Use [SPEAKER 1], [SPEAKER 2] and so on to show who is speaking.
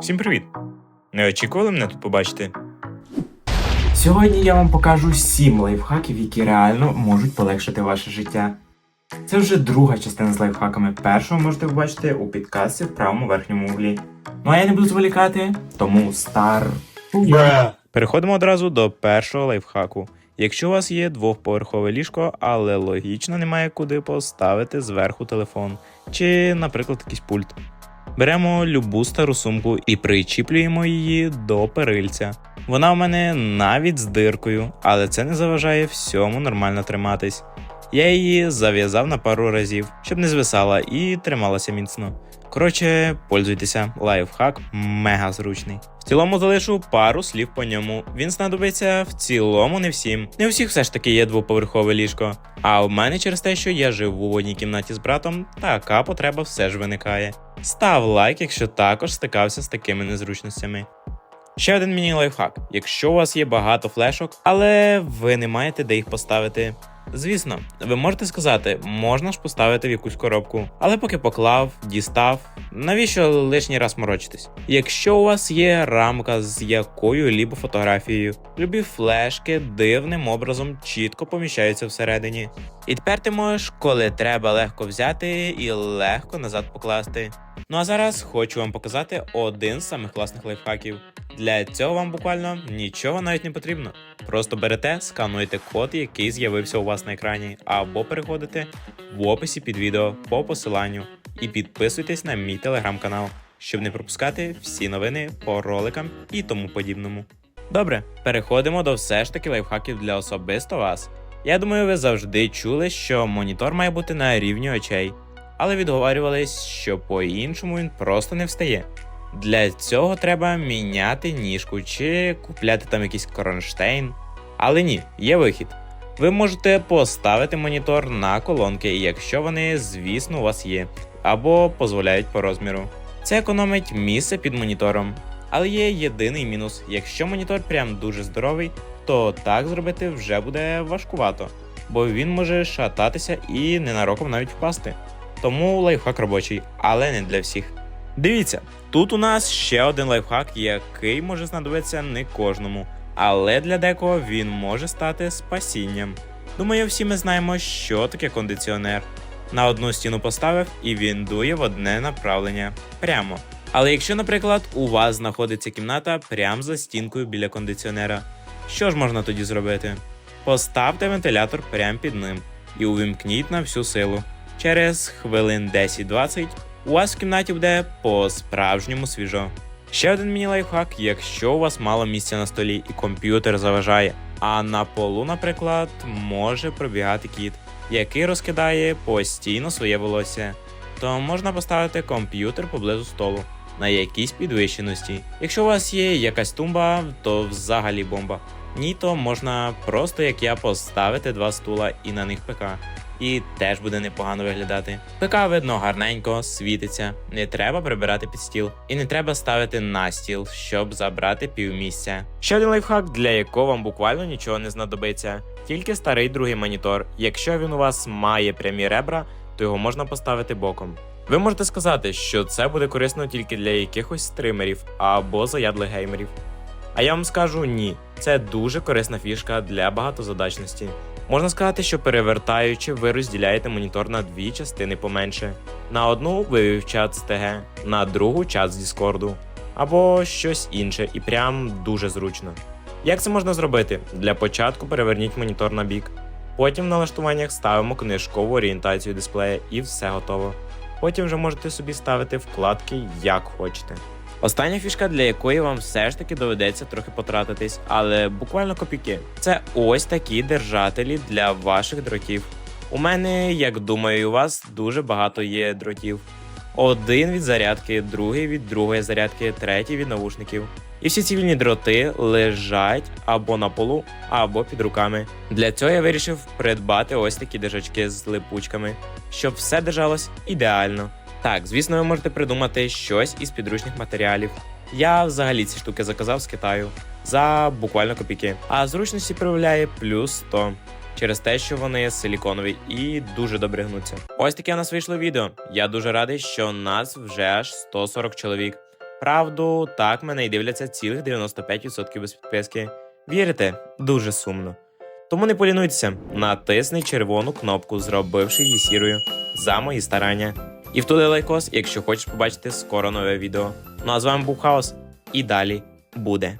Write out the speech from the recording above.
[SPEAKER 1] Всім привіт! Не очікували мене тут побачити?
[SPEAKER 2] Сьогодні я вам покажу 7 лайфхаків, які реально можуть полегшити ваше життя. Це вже друга частина з лайфхаками. Першу ви можете побачити у підкасті в правому верхньому углі. Ну а я не буду зволікати, тому стар.
[SPEAKER 1] Переходимо одразу до першого лайфхаку. Якщо у вас є двохповерхове ліжко, але логічно немає куди поставити зверху телефон чи, наприклад, якийсь пульт. Беремо любу стару сумку і причіплюємо її до перильця. Вона в мене навіть з диркою, але це не заважає всьому нормально триматись. Я її зав'язав на пару разів, щоб не звисала і трималася міцно. Коротше, пользуйтеся, лайфхак мега зручний. В цілому залишу пару слів по ньому. Він знадобиться в цілому не всім. Не у всіх все ж таки є двоповерхове ліжко. А у мене через те, що я живу в одній кімнаті з братом, така потреба все ж виникає. Став лайк, якщо також стикався з такими незручностями. Ще один міні-лайфхак. Якщо у вас є багато флешок, але ви не маєте де їх поставити. Звісно, ви можете сказати, можна ж поставити в якусь коробку, але поки поклав, дістав, навіщо лишній раз морочитись? Якщо у вас є рамка з якою-либо фотографією, любі флешки дивним образом чітко поміщаються всередині. І тепер ти можеш, коли треба легко взяти і легко назад покласти. Ну а зараз хочу вам показати один з самих класних лайфхаків. Для цього вам буквально нічого навіть не потрібно. Просто берете, скануєте код, який з'явився у вас на екрані, або переходите в описі під відео по посиланню і підписуйтесь на мій телеграм-канал, щоб не пропускати всі новини по роликам і тому подібному. Добре, переходимо до все ж таки лайфхаків для особисто вас. Я думаю, ви завжди чули, що монітор має бути на рівні очей, але відговарювались, що по-іншому він просто не встає. Для цього треба міняти ніжку чи купляти там якийсь кронштейн. Але ні, є вихід. Ви можете поставити монітор на колонки, якщо вони, звісно, у вас є, або дозволяють по розміру. Це економить місце під монітором. Але є єдиний мінус: якщо монітор прям дуже здоровий, то так зробити вже буде важкувато, бо він може шататися і ненароком навіть впасти. Тому лайфхак робочий, але не для всіх. Дивіться, тут у нас ще один лайфхак, який може знадобитися не кожному, але для декого він може стати спасінням. Думаю, всі ми знаємо, що таке кондиціонер. На одну стіну поставив і він дує в одне направлення прямо. Але якщо, наприклад, у вас знаходиться кімната прямо за стінкою біля кондиціонера, що ж можна тоді зробити? Поставте вентилятор прямо під ним і увімкніть на всю силу. Через хвилин 10-20 у вас в кімнаті буде по-справжньому свіжо. Ще один міні-лайфхак, якщо у вас мало місця на столі і комп'ютер заважає, а на полу, наприклад, може пробігати кіт, який розкидає постійно своє волосся, то можна поставити комп'ютер поблизу столу на якійсь підвищеності. Якщо у вас є якась тумба, то взагалі бомба. Ні, то можна просто як я поставити два стула і на них ПК. І теж буде непогано виглядати. ПК видно гарненько, світиться, не треба прибирати під стіл, і не треба ставити на стіл, щоб забрати півмісця. Ще один лайфхак, для якого вам буквально нічого не знадобиться. Тільки старий другий монітор. Якщо він у вас має прямі ребра, то його можна поставити боком. Ви можете сказати, що це буде корисно тільки для якихось стримерів або заядлих геймерів. А я вам скажу ні, це дуже корисна фішка для багатозадачності. Можна сказати, що перевертаючи, ви розділяєте монітор на дві частини поменше. На одну вивів чат з ТГ, на другу чат з Діскорду, або щось інше, і прям дуже зручно. Як це можна зробити? Для початку переверніть монітор на бік. Потім в налаштуваннях ставимо книжкову орієнтацію дисплея і все готово. Потім вже можете собі ставити вкладки як хочете. Остання фішка, для якої вам все ж таки доведеться трохи потратитись, але буквально копійки. Це ось такі держателі для ваших дротів. У мене, як думаю, у вас дуже багато є дротів. Один від зарядки, другий від другої зарядки, третій від навушників. І всі ці вільні дроти лежать або на полу, або під руками. Для цього я вирішив придбати ось такі держачки з липучками, щоб все держалось ідеально. Так, звісно, ви можете придумати щось із підручних матеріалів. Я взагалі ці штуки заказав з Китаю за буквально копійки. А зручності проявляє плюс 100 через те, що вони силіконові і дуже добре гнуться. Ось таке у нас вийшло відео. Я дуже радий, що нас вже аж 140 чоловік. Правду, так мене і дивляться цілих 95% без підписки. Вірите? Дуже сумно. Тому не полінуйтеся, натисни червону кнопку, зробивши її сірою за мої старання. І втуди лайкос, якщо хочеш побачити скоро нове відео. Ну а з вами був Хаос, і далі буде.